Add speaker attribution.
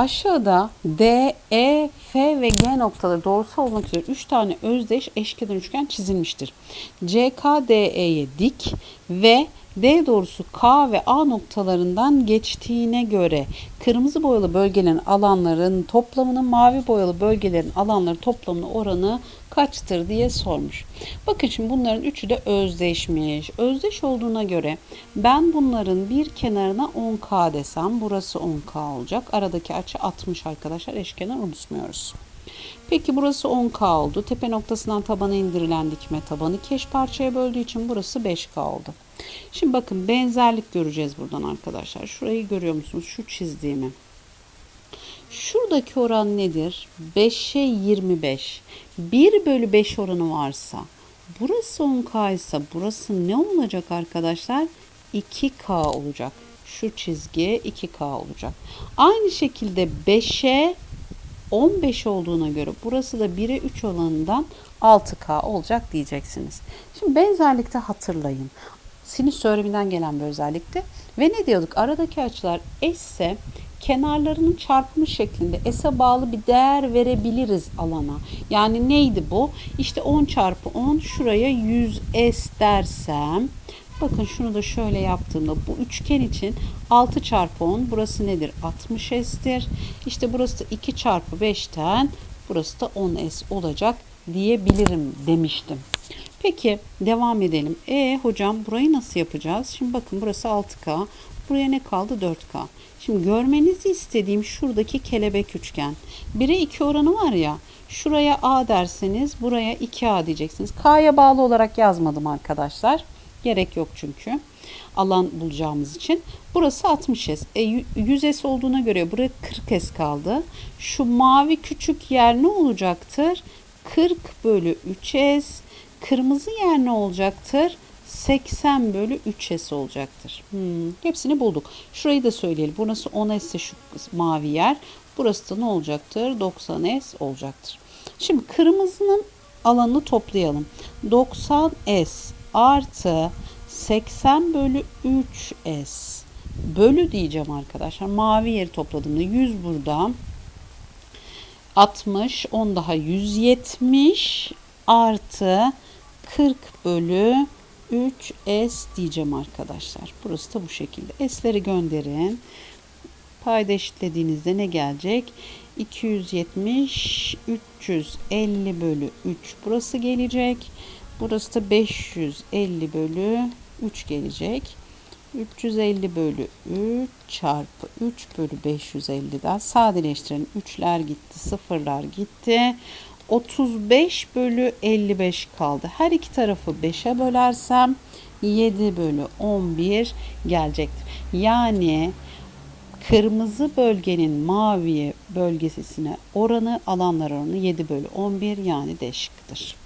Speaker 1: Aşağıda D, E, F ve G noktaları doğrusal olmak üzere 3 tane özdeş eşkenar üçgen çizilmiştir. CK DE'ye dik ve D doğrusu K ve A noktalarından geçtiğine göre kırmızı boyalı bölgelerin alanların toplamının mavi boyalı bölgelerin alanları toplamının oranı kaçtır diye sormuş. Bakın şimdi bunların üçü de özdeşmiş. Özdeş olduğuna göre ben bunların bir kenarına 10K desem burası 10K olacak. Aradaki açı 60 arkadaşlar eşkenar unutmuyoruz. Peki burası 10K oldu. Tepe noktasından tabana indirilen dikme tabanı iki eş parçaya böldüğü için burası 5K oldu. Şimdi bakın benzerlik göreceğiz buradan arkadaşlar. Şurayı görüyor musunuz? Şu çizdiğimi. Şuradaki oran nedir? 5'e 25. 1 bölü 5 oranı varsa burası 10K ise burası ne olacak arkadaşlar? 2K olacak. Şu çizgi 2K olacak. Aynı şekilde 5'e 15 olduğuna göre burası da 1'e 3 olanından 6K olacak diyeceksiniz. Şimdi benzerlikte hatırlayın. Sinüs teoreminden gelen bir özellikti. Ve ne diyorduk? Aradaki açılar eşse kenarlarının çarpımı şeklinde S'e bağlı bir değer verebiliriz alana. Yani neydi bu? İşte 10 çarpı 10 şuraya 100 S dersem Bakın şunu da şöyle yaptığımda bu üçgen için 6 çarpı 10 burası nedir? 60 S'tir. İşte burası da 2 çarpı 5'ten burası da 10 S olacak diyebilirim demiştim. Peki devam edelim. E hocam burayı nasıl yapacağız? Şimdi bakın burası 6K. Buraya ne kaldı? 4K. Şimdi görmenizi istediğim şuradaki kelebek üçgen. 1'e 2 oranı var ya. Şuraya A derseniz buraya 2A diyeceksiniz. K'ya bağlı olarak yazmadım arkadaşlar. Gerek yok çünkü. Alan bulacağımız için. Burası 60S. E, 100S olduğuna göre buraya 40S kaldı. Şu mavi küçük yer ne olacaktır? 40 bölü 3S. Kırmızı yer ne olacaktır? 80 bölü 3S olacaktır. Hmm, hepsini bulduk. Şurayı da söyleyelim. Burası 10S ise şu mavi yer. Burası da ne olacaktır? 90S olacaktır. Şimdi kırmızının alanını toplayalım. 90S artı 80 bölü 3S bölü diyeceğim arkadaşlar. Mavi yeri topladığımda 100 burada. 60, 10 daha 170 artı 40 bölü 3S diyeceğim arkadaşlar. Burası da bu şekilde. S'leri gönderin. Payda eşitlediğinizde ne gelecek? 270, 350 bölü 3 burası gelecek. Burası da 550 bölü 3 gelecek. 350 bölü 3 çarpı 3 bölü 550'den sadeleştirelim. 3'ler gitti, sıfırlar gitti. 35 bölü 55 kaldı. Her iki tarafı 5'e bölersem 7 bölü 11 gelecektir. Yani kırmızı bölgenin mavi bölgesine oranı alanlar oranı 7 bölü 11 yani D şıkkıdır.